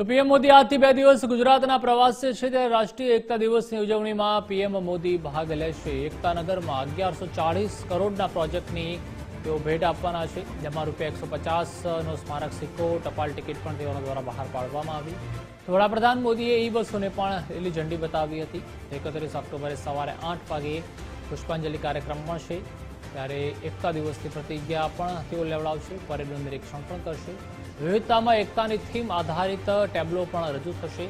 તો પીએમ મોદી આજથી બે દિવસ ગુજરાતના પ્રવાસે છે ત્યારે રાષ્ટ્રીય એકતા દિવસની ઉજવણીમાં પીએમ મોદી ભાગ લેશે. એકતાનગરમાં અગિયારસો ચાળીસ કરોડના પ્રોજેક્ટની તેઓ ભેટ આપવાના છે, જેમાં રૂપિયા એકસો પચાસનો સ્મારક સિક્કો, ટપાલ ટિકિટ પણ તેઓના દ્વારા બહાર પાડવામાં આવી. વડાપ્રધાન મોદીએ ઈ બસોને પણ લીલી ઝંડી બતાવી હતી. એકત્રીસ ઓક્ટોબરે સવારે આઠ વાગે પુષ્પાંજલિ કાર્યક્રમ છે ત્યારે એકતા દિવસની પ્રતિજ્ઞા પણ તેઓ લેવડાવશે, પરેડનું નિરીક્ષણ પણ કરશે. વિવિધતામાં એકતાની થીમ આધારિત ટેબ્લો પણ રજૂ થશે.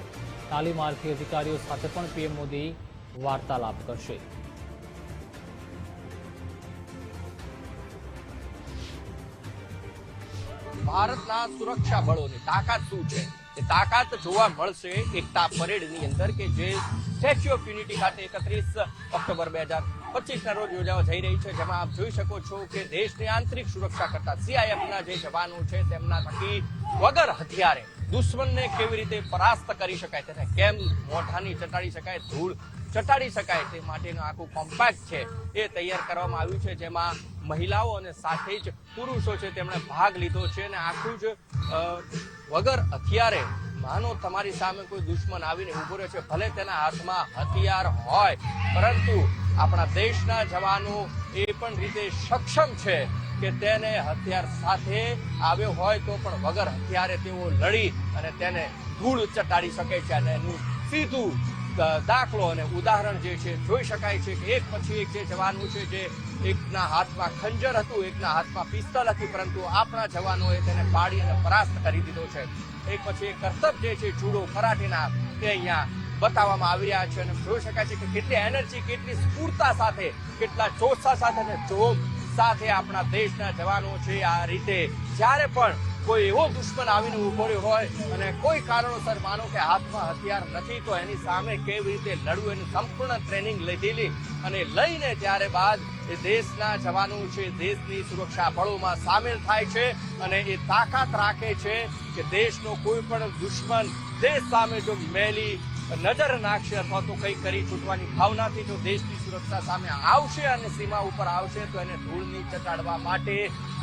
તાલીમાર્થી અધિકારીઓ સાથે પણ પીએમ મોદી વાર્તાલાપ કરશે. ભારતના સુરક્ષા બળોની તાકાત શું છે? એ તાકાત જોવા મળશે એકતા પરેડની અંદર કે જે સ્ટેચ્યુ ઓફ યુનિટી ખાતે એકત્રીસ ઓક્ટોબર બે હજાર પચીસના રોજ યોજાવા જઈ રહી છે, જેમાં આપ જોઈ શકો છો કે દેશની આંતરિક સુરક્ષા કરતા સીઆઈએફના જે જવાનો છે, તેમના થકી વગર હથિયારે દુશ્મનને કેવી રીતે પરાસ્ત કરી શકાય, તેને કેમ મોઢાની ચટાડી શકાય, ધૂળ ચટાડી શકાય, તે માટેનું આખું કોમ્પેક્ટ છે, એ તૈયાર કરવામાં આવ્યું છે, જેમાં મહિલાઓ અને સાથે જ પુરુષો છે, તેમણે ભાગ લીધો છે, અને આખું જ વગર હથિયારે માનો તમારી સામે કોઈ દુશ્મન આવીને ઊભો રહ્યો છે, ભલે તેના હાથમાં હથિયાર હોય, પરંતુ આપણા દેશના જવાનો એ પણ રીતે સક્ષમ છે કે તેને હથિયાર સાથે આવ્યો હોય તો પણ વગર હથિયારે તેઓ લડી અને તેને ધૂળ ચટાડી શકે છે અને એનું સીધું દાખલો અને ઉદાહરણ જે છે જોઈ શકાય છે કે એક પછી એક જે જવાનું છે જે એકના હાથમાં ખંજર હતું, એકના હાથમાં પિસ્તલ હતી, પરંતુ આપણા જવાનોએ તેને પાડી અને પરાસ્ત કરી દીધો છે. એક પછી એક કરતબ જે છે જુડો, ફરાટીના તે અહીંયા બતાવવામાં આવી રહ્યા છે અને જોઈ શકાય છે કે કેટલી એનર્જી કેટલી સ્ફૂર્તા સાથે, કેટલા જોશા સાથે અને જોમ સાથે આપણા દેશના જવાનો છે આ રીતે. જ્યારે પણ કોઈ એવો દુશ્મન આવીને ઊભો રહ્યો હોય અને કોઈ કારણોસર માનો કે હાથમાં હથિયાર નથી, તો એની સામે કેવી રીતે લડવું એની સંપૂર્ણ ટ્રેનિંગ લીધેલી અને લઈને ત્યારે બાદ એ દેશના જવાનો છે, દેશની સુરક્ષા બળોમાં સામેલ થાય છે અને એ તાકાત રાખે છે કે દેશનો કોઈ પણ દુશ્મન દેશ સામે જો મેલી નજર નાખશે અથવા તો કંઈ કરી છૂટવાની ભાવનાથી જો દેશની સુરક્ષા સામે આવશે અને સીમા ઉપર આવશે, તો એને ધૂળની ચટાડવા માટે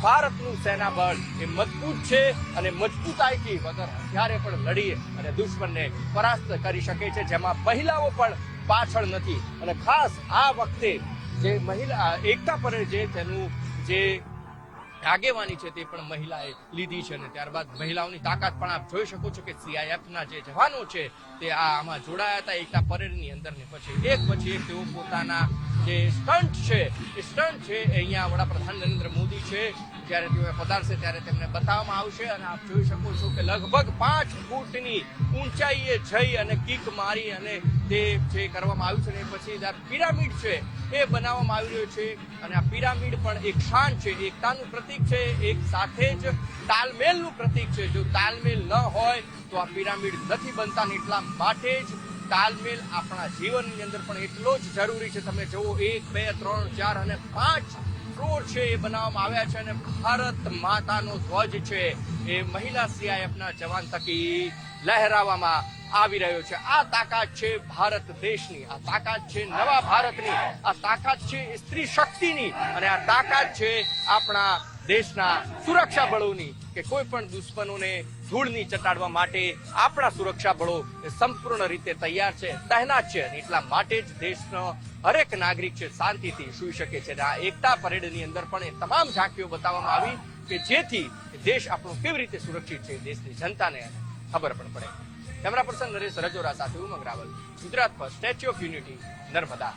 ભારતનું સેના બળ એ મજબૂત છે અને મજબૂતાઈથી વગર હથિયારે પણ લડી અને દુશ્મનને પરાસ્ત કરી શકે છે, જેમાં મહિલાઓ પણ પાછળ નથી. અને ખાસ આ વખતે જે મહિલા, એકતા પરેડ જે તેનું જે આગેવાની છે તે પણ મહિલાએ લીધી છે અને ત્યારબાદ મહિલાઓની તાકાત પણ આપ જોઈ શકો છો કે સીઆઈએફ ના જે જવાનો છે તે આ આમાં જોડાયા હતા એકતા પરેડની અંદર ને પછી એક પછી એક તેઓ પોતાના જે સ્ટન્ટ છે, એ સ્ટન્ટ છે, એ અહીંયા વડાપ્રધાન નરેન્દ્ર મોદી છે. જ્યારે તેઓ પધારશે ત્યારે તેમને બતાવવામાં આવશે અને આપ જોઈ શકો છો કે લગભગ પાંચ ફૂટની ઊંચાઈએ જઈ અને કિક મારી અને તે જે કરવામાં આવ્યું છે ને પછી પિરામિડ છે, એ બનાવવામાં આવી રહ્યો છે. અને આ પિરામિડ પણ એક શાન છે, એકતાનું પ્રતીક છે, એક સાથે જ તાલમેલનું પ્રતીક છે. જો તાલમેલ ન હોય તો આ પિરામિડ નથી બનતા એટલા માટે જ તાલમેલ આપણા જીવનની અંદર પણ એટલો જ જરૂરી છે. તમે જુઓ, એક, બે, ત્રણ, ચાર અને પાંચ ફ્લોર છે એ બનાવવામાં આવ્યા છે અને ભારત માતાનો ધ્વજ છે એ મહિલા સીઆઈએફના જવાન થકી લહેરાવવામાં આવી રહ્યો છે. આ તાકાત છે ભારત દેશની, આ તાકાત છે નવા ભારતની, આ તાકાત છે સ્ત્રી શક્તિની અને આ તાકાત છે આપણા દેશના સુરક્ષા બળોની કે કોઈ પણ દુશ્મનોને ધૂળની ચટાડવા માટે આપણા સુરક્ષા બળો સંપૂર્ણ રીતે તૈયાર છે, તહેનાત છે એટલા માટે જ દેશનો હરેક નાગરિક છે શાંતિથી સૂઈ શકે છે. આ એકતા પરેડની અંદર પણ એ તમામ ઝાંકીઓ બતાવવામાં આવી કે જેથી દેશ આપણો કેવી રીતે સુરક્ષિત છે દેશની જનતાને ખબર પણ પડે. કેમેરા પર્સન નરેશ રજોરા સાથે ઉમંગ રાવલ, ગુજરાત પર સ્ટેચ્યુ ઓફ યુનિટી, નર્મદા.